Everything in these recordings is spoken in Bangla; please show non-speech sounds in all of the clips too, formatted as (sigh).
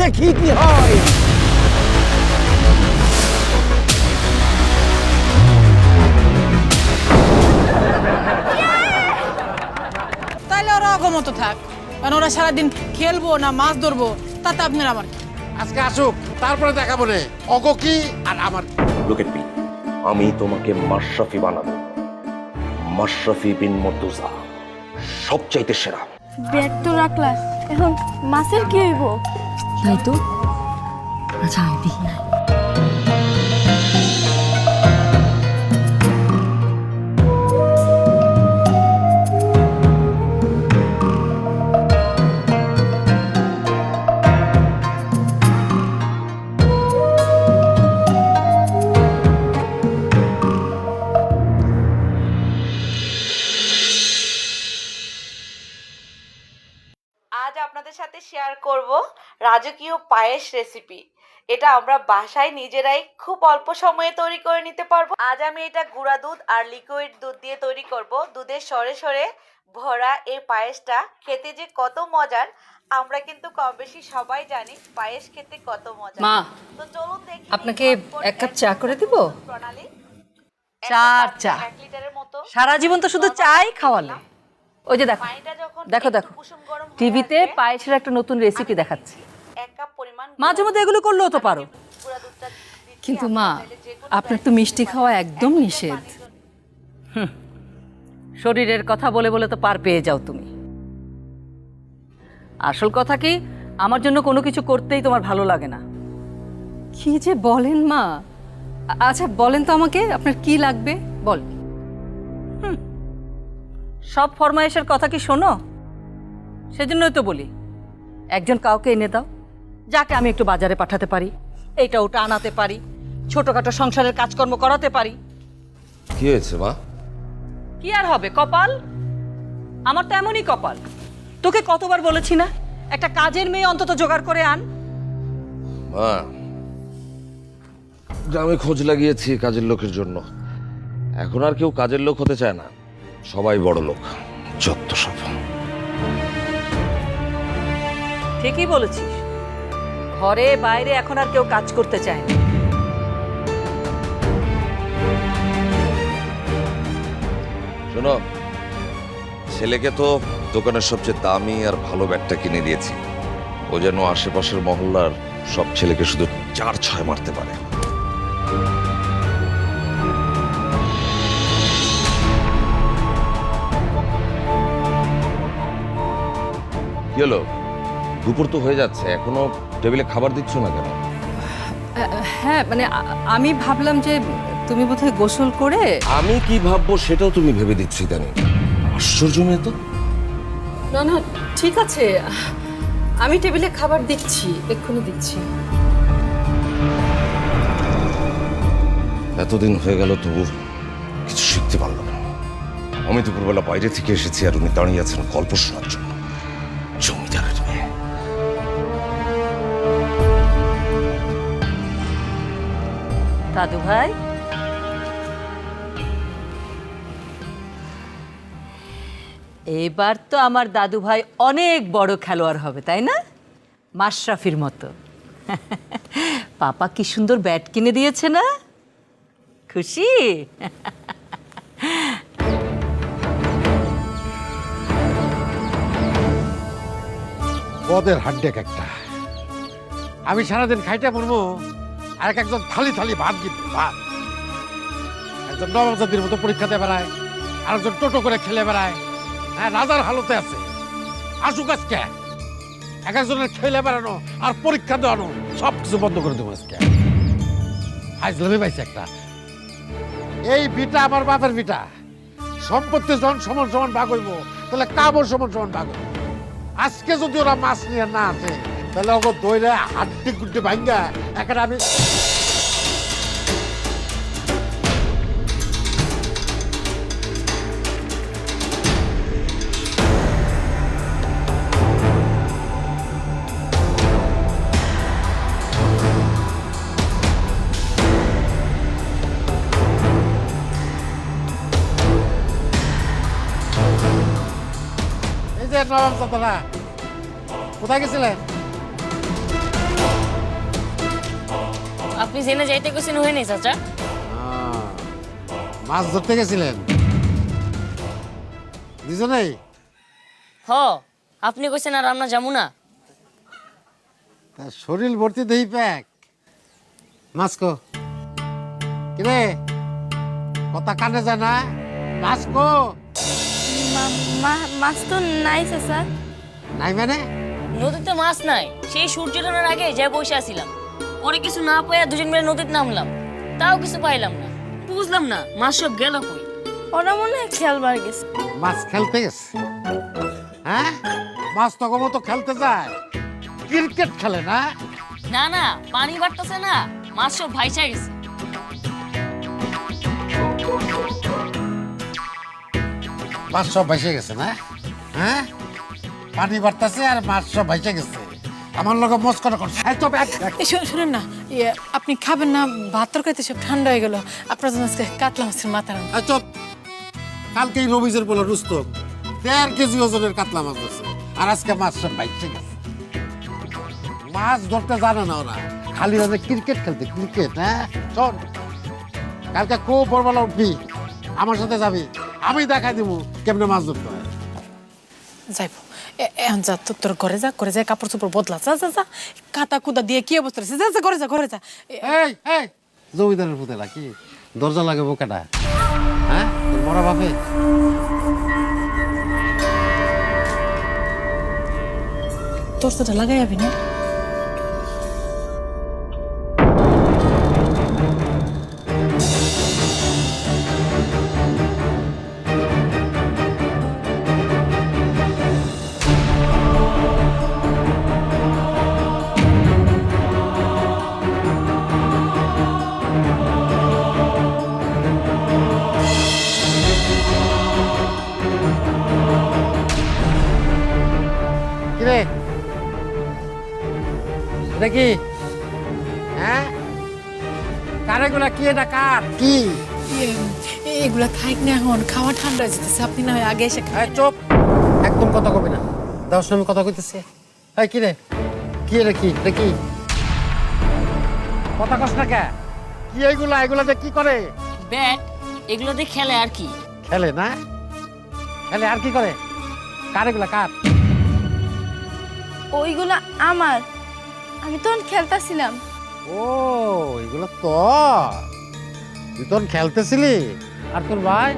দেখি কি হয়। তাইলে ওরা অগমত থাক। কারণ ওরা সারাদিন খেলব না মাছ ধরবো তাতে আপনার আমার আজকে আসুক তারপরে দেখাবো রে। অগ কি আর আমার। লুক এট মি আমি তোমাকে মাশরাফি বানাবো। মাশরাফি বিন মর্তুজা সবচাইতে সেরা। ব্যাগ তো রাখলা এখন মাছের কি হইব? তাই তো আচ্ছা আমি রাজকীয় পায়েস রেসিপি এটা আমরা বাসায় নিজেরাই খুব অল্প সময়ে তৈরি করে নিতে পারব। আজ আমি এটা গুঁড়া দুধ আর লিকুইড দুধ দিয়ে তৈরি করব। দুধের সরে সরে ভরা এই পায়েসটা খেতে যে কত মজার আমরা কিন্তু কম বেশি সবাই জানি পায়েস খেতে কত মজা মা, তো চলুন দেখি আপনাকে এক কাপ চা করে দিব? প্রণালী। চা চা। এক লিটারের মতো। সারা জীবন তো শুধু চাই খাওয়ালে। ওই যে দেখো দেখো দেখো। টিভিতে পায়েসের একটা নতুন রেসিপি দেখাচ্ছে। মাঝে মধ্যে এগুলো করলেও তো পারো। কিন্তু মা আপনার তো মিষ্টি খাওয়া একদম নিষেধ। শরীরের কথা বলে বলে তো পার পেয়ে যাও তুমি। আসল কথা কি আমার জন্য কোনো কিছু করতেই তোমার ভালো লাগে না। কি যে বলেন মা। আচ্ছা বলেন তো আমাকে আপনার কি লাগবে? বল। সব ফরমাইশের কথা কি শোনো? সেজন্যই তো বলি একজন কাউকে এনে দাও যাকে আমি একটু বাজারে পাঠাতে পারি এইটা ওটা আনাতে পারি ছোটখাটো সংসারের কাজকর্ম করাতে পারি। কি হয়েছে মা? কি আর হবে কপাল? আমার তো এমনই কপাল। তোকে কতবার বলেছি না একটা কাজের মেয়ে অন্তত জোগাড় করে আন। মা গ্রামে খোঁজ লাগিয়েছি কাজের লোকের জন্য এখন আর কেউ কাজের লোক হতে চায় না। সবাই বড় লোক যত সব। ঠিকই বলেছিস। ঘরে বাইরে এখন আর কেউ কাজ করতে চায় না। শোনো ছেলেকে তো দোকানের সবচেয়ে দামি আর ভালো ব্যাগটা কিনে দিয়েছি। ও যেন আশেপাশের মহল্লার সব ছেলেকে শুধু চার ছয় মারতে পারে। কি হলো? দুপুর তো হয়ে যাচ্ছে এখনও টেবিলে খাবার দিচ্ছ না কেন? হ্যাঁ মানে আমি ভাবলাম যে তুমি বোধহয় গোসল করে আমি কি ভাববো সেটাও তুমি ভেবে দিচ্ছি জানি। আশ্চর্য মেয়ে তো। না না ঠিক আছে। আমি টেবিলে খাবার দিচ্ছি এক্ষুনি দিচ্ছি। এতদিন হয়ে গেল তবু কিছু শিখতে পারল না। আমি দুপুরবেলা বাইরে থেকে এসেছি আর উনি দাঁড়িয়ে আছেন গল্প শোনার জন্য। দাদু ভাই। এবার তো আমার দাদু ভাই অনেক বড় খেলোয়াড় হবে, তাই না? মাশরাফির মতো। (laughs) পাপা কি সুন্দর ব্যাট কিনে দিয়েছে না? খুশি? বদের হাড্ডেক একটা। আমি সারাদিন খাইটা পড়ব আর এক একজন থালি থালি ভাত গিয়ে ভাত। একজন নবজাতির মতো পরীক্ষা দিয়ে বেড়ায়, আরেকজন টোটো করে খেলে বেড়ায়। হ্যাঁ রাজার হালতে আছে। আসুক আজকে। এক একজনের খেলে বেড়ানো আর পরীক্ষা দেওয়ানো সব কিছু বন্ধ করে দেবো আজকে। ফাইজলামি পাইছে একটা। এই বিটা আমার বাপের বিটা সম্পত্তি যখন সমান সমান ভাগ হইব, তাহলে কাবর সমান সমান ভাগ হইব। আজকে যদি ওরা মাছ নিয়ে না আসে তাহলে ওকে দইরে হাড্ডি গুড্ডি ভাঙ্গা আমি এই যে কোথায় গেছিলেন? আপনি জেনে যাইতে গেছেন হয়ে নেই চাচা। মাছ ধরতে গেছিলেন? দুজনেই? হ আপনি কইছেন আর আমরা যাব না। তা শরীর ভর্তি দেহি প্যাক। মাছ কো। কিরে কথা কানে যায় না? মাছ কো। মাছ তো নাই স্যার নাই মানে? নদীতে মাছ নাই সেই সূর্য আগে যা বসে আসিলাম পরে কিছু না পাইয়া দুজন মিলে নদীতে নামলাম। তাও কিছু পাইলাম না। বুঝলাম না মাছ সব গেল কই? ওরা মনে হয় খেলবার গেছে। মাছ খেলতে গেছে? হ্যাঁ? মাছ তো মতো খেলতে যায়। ক্রিকেট খেলে না? না না পানি বাড়তেছে না মাছ সব ভাইসা গেছে। মাছ সব ভাইসে গেছে না? হ্যাঁ? পানি বাড়তেছে আর মাছ সব ভাইসে গেছে। আমার লগে মস্করা করছে। এই চুপ, এক- এক- এ, শু- শুনুন না ইয়ে, আপনি খাবেন না ভাত তরকারিতে সব ঠান্ডা হয়ে গেল। আপনার জন্য আজকে কাতলা মাছের মাথা রান্না। এই চুপ কালকেই রবিজের বলে রুস্তম দেড় কেজি ওজনের কাতলা মাছ ধরছে আর আজকে মাছ সব ভাইসে গেছে। মাছ ধরতে জানে না ওরা। খালি ওদের ক্রিকেট খেলতে ক্রিকেট হ্যাঁ? শোন কালকে খুব ভোরবেলা উঠবি আমার সাথে যাবি। আমি দেখাই দিব কেমনে মাছ ধরতে হয়। যাইব। এখন যা তো তোর ঘরে যা ঘরে যা কাপড় চোপড় বদলা যা যা যা। কাতা কুদা দিয়ে কি অবস্থা রয়েছে যা যা ঘরে যা ঘরে যা। এই এই। জমিদারের পুতেলা কি দরজা লাগাবো বোকাটা হ্যাঁ? তোর মরা বাপে? তোর সেটা লাগাই যাবি না। এটা কি হ্যাঁ কারেগুলা কি এটা কার? কি? এগুলা খাইক না এখন খাওয়া ঠান্ডা হয়ে যেতেছে আপনি না হয় আগে এসে খান। এই চুপ! একদম কথা কবি না। দশ আমি কথা কইতেছি। এই কি রে? কি রে কি? এটা কি? কথা কস না কে? কি এইগুলা? এগুলাতে কি করে? ব্যাট এগুলো দিয়ে খেলে আর কি। খেলে না? খেলে আর কি করে? কার এগুলা? কার? ওইগুলা আমার। আমি তখন খেলতেছিলাম। ও এগুলো তো। তুই তখন খেলতেছিলি? আর তোর ভাই?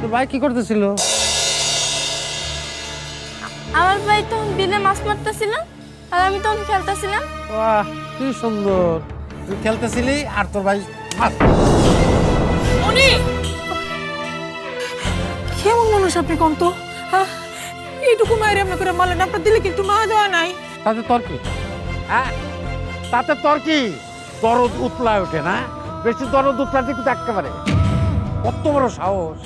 তোর ভাই কি করতেছিল? আমার ভাই তখন বিলে মাছ মারতেছিলাম আর আমি তখন খেলতেছিলাম। বাহ কি সুন্দর। তুই খেলতেছিলি আর তোর ভাই মাছ- মনি! কেমন মানুষ আপনি কম তো হ্যাঁ? এইটুকু মায়ের এমনি করে মারলেন আপনার দিলে কিন্তু মা দেওয়া নাই। তাতে তোর কি? হ্যাঁ? তাতে তোর কি দরদ উতলায় ওঠে না? বেশি দরদ উতলাতে কিন্তু একেবারে। কত বড় সাহস।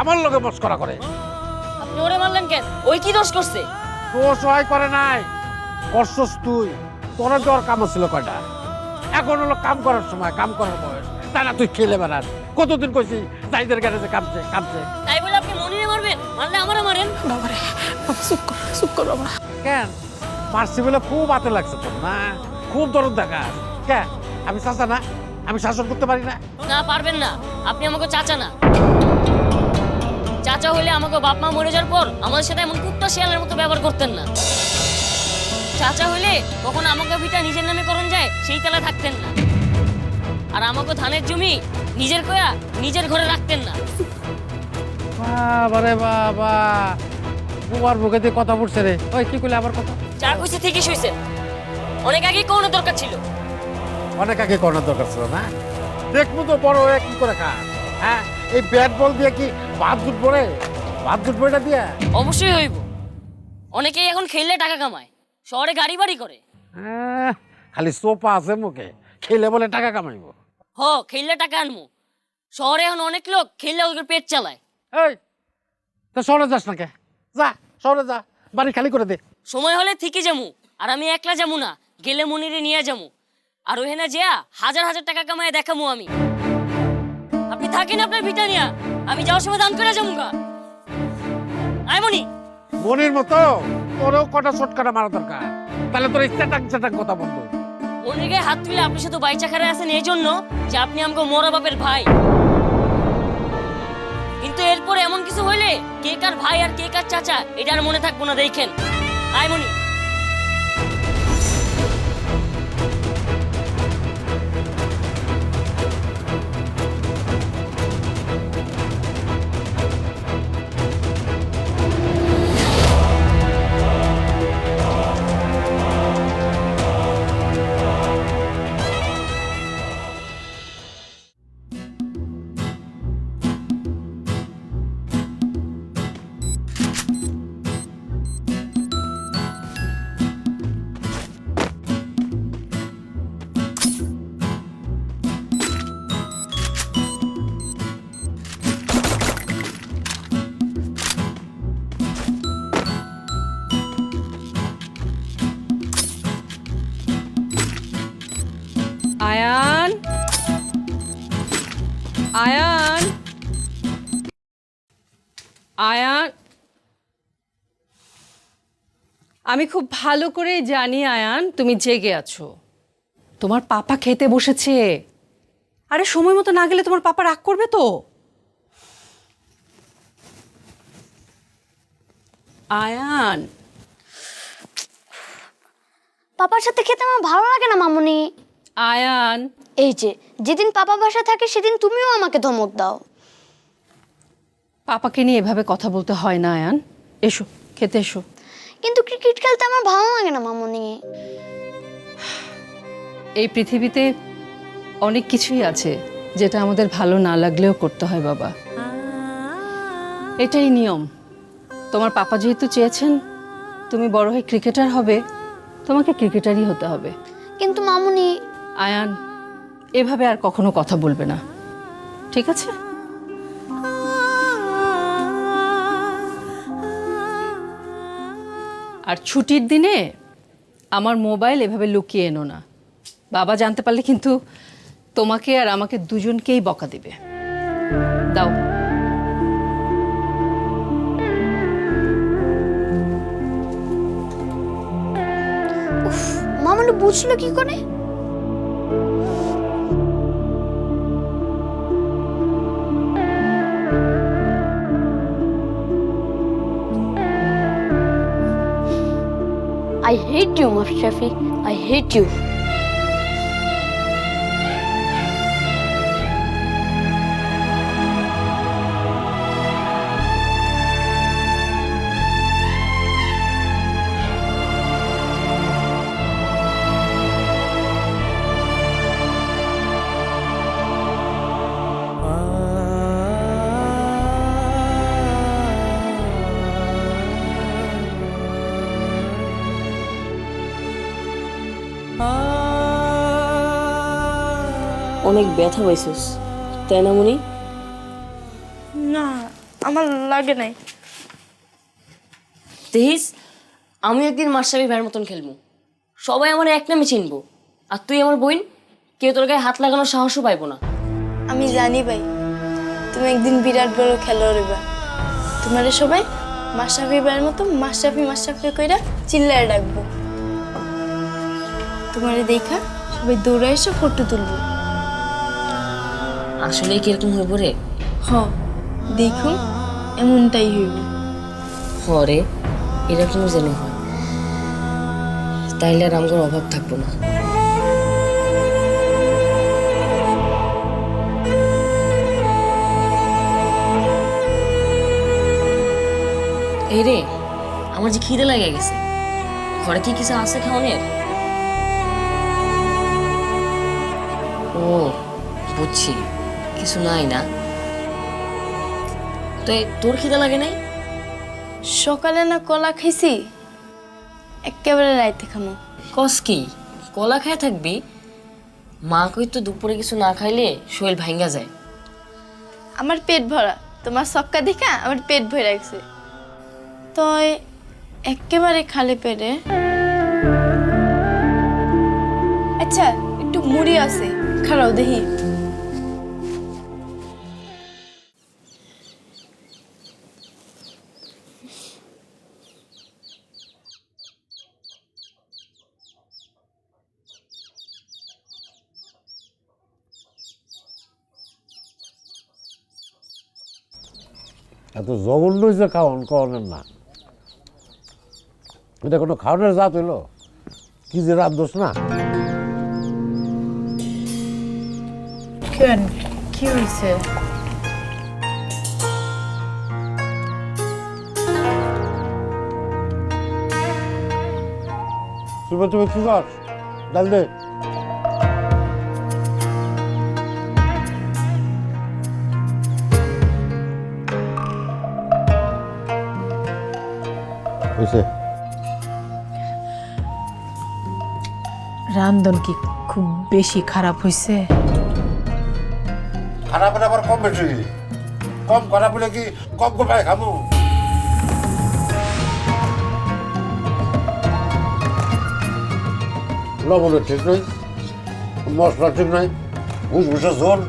আমার লগে মস্করা করে আপনি ওরে মারলেন কেন? ওই কি দোষ করছে? দোষ হয় করে নাই। করছস তুই। তোর দেওয়ার কাম ছিল কয়টা? এখন হলো কাম করার সময় কাম করার বয়স। তাই না তুই খেলে বেড়াস। কতদিন কইছি জাইদের গ্যারেজে কামছে কামছে। তাই বলে আপনি মনিরে মারবেন? মারলে আমারও মারেন? বাবারে বাবা চুপ কর চুপ কর বাবা। কেন? মারছি বলে খুব হাতে লাগছে তোর না? খুব দরদ দেখা কেন আমি চাচা না? আমি শাসন করতে পারি না? না পারবেন না। আপনি আমাকে চাচা না। চাচা হইলে আমাকে বাপ মা মরে যাওয়ার পর আমাদের সাথে এমন কুত্তা শিয়ালের মতো ব্যবহার করতেন না। চাচা হইলে কখন আমাকে ভিটা নিজের নামে করণ যায় সেই তালা থাকতেন না। আর আমাকে ধানের জমি নিজের কয়া নিজের ঘরে রাখতেন না। বাবা রে বাবা। বুবার মুখে দিয়ে কথা পড়ছে রে। ওই কি করলে আবার কথা? ঠিকই শুইছে অনেক আগেই কোনো দরকার ছিল। অনেক আগে করার দরকার ছিল না? দেখব তো বড় হয়ে কি করে খা হ্যাঁ? এই ব্যাট বল দিয়ে কি ভাত জুট পড়ে ভাত জুট পড়ে দিয়ে? অবশ্যই হইব। অনেকেই এখন খেললে টাকা কামায়। শহরে গাড়ি বাড়ি করে। আহ, খালি সোপা আছে মুখে। খেলে বলে টাকা কামাইবো। হ খেললে টাকা আনমু শহরে এখন অনেক লোক খেললে ওদের পেট চালায়। এই তো শহরে যাস না কে? যা শহরে যা। বাড়ি খালি করে দে। সময় হলে ঠিকই যামু আর আমি একলা যামু না গেলে মনিরে নিয়ে যামু। আর ওখানে যেয়া হাজার হাজার টাকা কামায় দেখামু আমি। আপনি থাকেন আপনার ভিটা নিয়া আমি যাওয়ার সময় দান করে যামু গা আয় মনি। মনির মতো তোরও কটা শটকাটা মারা দরকার। তাহলে তোর চ্যাটাং চ্যাটাং কথা বন্ধ মনির হাত তুলে আপনি শুধু বাইচা খারে আছেন এই জন্য যে আপনি আমাকে মোরা বাপের ভাই। কিন্তু এরপরে এমন কিছু হইলে কে কার ভাই আর কে কার চাচা এটা আর মনে থাকব না দেখেন। আয় মনি আমি খুব ভালো করে জানি আয়ান তুমি জেগে আছো। তোমার পাপা খেতে বসেছে। আরে সময় মতো না গেলে তোমার পাপা রাগ করবে তো। আয়ান। পাপার সাথে খেতে আমার ভালো লাগে না মামুনি। আয়ান। এই যে যেদিন পাপা বাসা থাকে সেদিন তুমিও আমাকে ধমক দাও। পাপাকে নিয়ে এভাবে কথা বলতে হয় না আয়ান। এসো খেতে এসো। কিন্তু ক্রিকেট খেলতে আমার ভালো লাগে না মামুনি। এই পৃথিবীতে অনেক কিছুই আছে যেটা আমাদের ভালো না লাগলেও করতে হয় বাবা। এটাই নিয়ম। তোমার পাপা যেহেতু চেয়েছেন তুমি বড় হয়ে ক্রিকেটার হবে তোমাকে ক্রিকেটারই হতে হবে। কিন্তু মামুনি আয়ান এভাবে আর কখনো কথা বলবে না। ঠিক আছে? আর ছুটির দিনে আমার মোবাইল এভাবে লুকিয়ে এনো না। বাবা জানতে পারলে কিন্তু তোমাকে আর আমাকে দুজনকেই বকা দিবে। দাও। মামলু বুঝলো কি করে? I hate you, Mashrafi. I hate you. অনেক ব্যথা পাইছিস তাই না মনি? না আমার লাগে নাই। দেখিস আমি একদিন মাস্টারি ভাইয়ের মতন খেলব। সবাই আমার এক নামে চিনবো আর তুই আমার বোন কেউ তোর গায়ে হাত লাগানোর সাহসও পাইবো না। আমি জানি ভাই তুমি একদিন বিরাট বড় খেলোয়াড় হইবা। তোমার সবাই মাশরাফি ভাইয়ের মতো মাশরাফি মাশরাফি কইরা চিল্লায় ডাকবো। তোমারে দেখা সবাই দৌড়ে এসে ফটো তুলবো। আসলে কীরকম হইব রে? হ দেখুন এমনটাই হইব। হরে এরকম যেন হয়। তাইলে আর আমার অভাব থাকব না। এই রে আমার যে খিদে লাগে গেছে। ঘরে কি কিছু আছে খাওয়ানোর? ও বুঝছি। কিছু নাই না। তো তোর খিদে লাগে নাই? সকালে না কলা খাইছি একেবারে রাইতে খামো। কস কি? কলা খায় থাকবি? মা কই তো দুপুরে কিছু না খাইলে শরীর ভাঙ্গা যায়। আমার পেট ভরা। তোমার সক্কা দেখা আমার পেট ভরে রাখছে তো একেবারে খালি পেটে। আচ্ছা একটু মুড়ি আছে। খারাও দেখি। এত জঘন্য হয়েছে খাওয়ান খাওয়ানোর না। এটা কোনো খাওয়ানোর জাত হইল? কি যে রাত দোষ না? কেন? কি হয়েছে তুমি কি কর? ডাল দে। হয়েছে রান্ধন কি খুব বেশি খারাপ হয়েছে খারাপ হলে আবার কম বেশি। কম খারাপ হলে কি কম কোপায় খাব? লবণের ঠিক নয় মশলা ঠিক নয় ঘুষ ঘুষের ঝোল।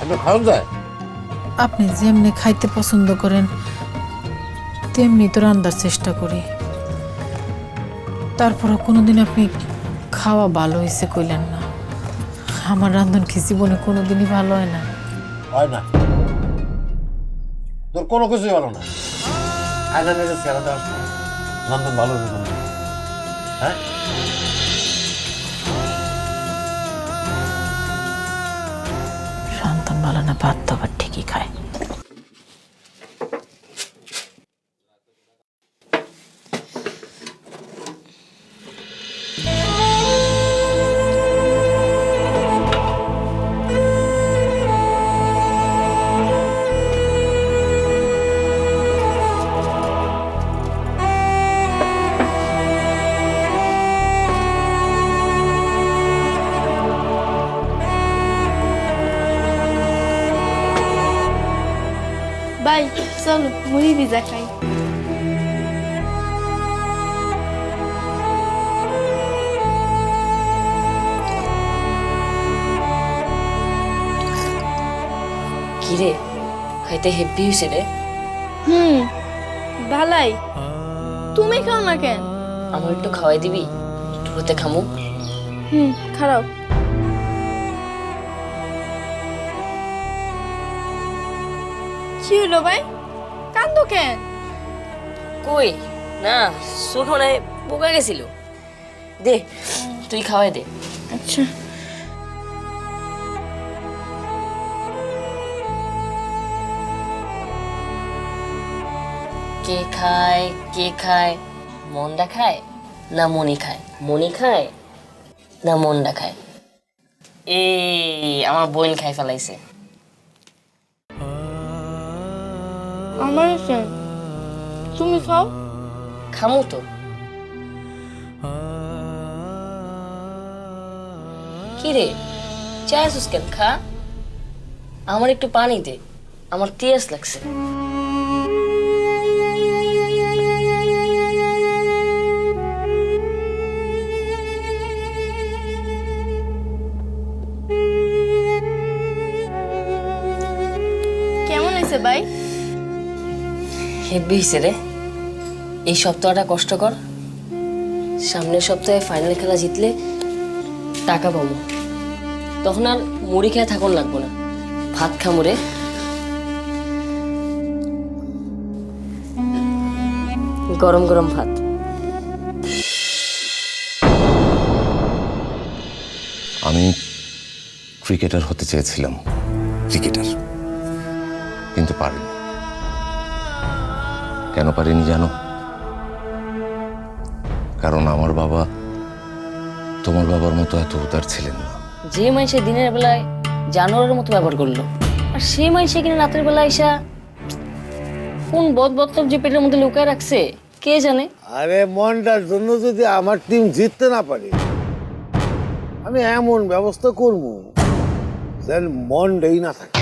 আপনি খাওয়ান যায়? আপনি যেমনি খাইতে পছন্দ করেন তেমনি তো রান্নার চেষ্টা করি। তারপরও কোনোদিন আপনি খাওয়া ভালো হয়েছে কইলেন না। আমার রান্ধন কি জীবনে কোনোদিনই ভালো হয় না। হয় না। তোর কোনো কিছুই ভালো না। আয়না নিজের চেহারাটা আসছে নন্দন ভালো হবে না হ্যাঁ? রান্ধন ভালো না ভাত তো ঠিকই খায়। মুড়ি ভিজা খাই কি রে? খাইতে হেব্বি হয়েছে রে। হুম ভালাই তুমি খাও না কেন? আমার একটু খাওয়াই দিবি একটু হতে খামু। হুম খারাপ কি হলো ভাই? কেন? কই? না চোখ মনে পোকা গেছিল। দে তুই খাওয়াই দে। আচ্ছা। কে খায় কে খায়? মনটা খায় না মনি খায়? মনি খায় না মনটা খায়? এই আমার বোন খাই ফেলাইছে। আমার ফ্রেন্ড তুমি খাও। খামো তো। কি রে চা আসুস কেন? খা। আমার একটু পানি দে। আমার তিয়াস লাগছে। হেব্বি হয়েছে রে এই সপ্তাহটা কষ্ট কর। সামনের সপ্তাহে ফাইনাল খেলা জিতলে টাকা পাবো। তখন আর মুড়ি খেয়ে থাকুন লাগবো না। ভাত খামু রে। গরম গরম ভাত। আমি ক্রিকেটার হতে চেয়েছিলাম। ক্রিকেটার? কিন্তু পারিনি। কেন পারিনি জানো? কারণ আমার বাবা তোমার বাবার মতো এত উদার ছিলেন না। যে মানুষে দিনের বেলায় জানোয়ারের মতো ব্যবহার করল আর সেই মানুষে কিনা রাতের বেলা এসা কোন বদ বদতব যে পেটের মধ্যে লুকায় রাখছে কে জানে? আরে মনটার জন্য যদি আমার টিম জিততে না পারে আমি এমন ব্যবস্থা করব যেন মনটাই না থাকে।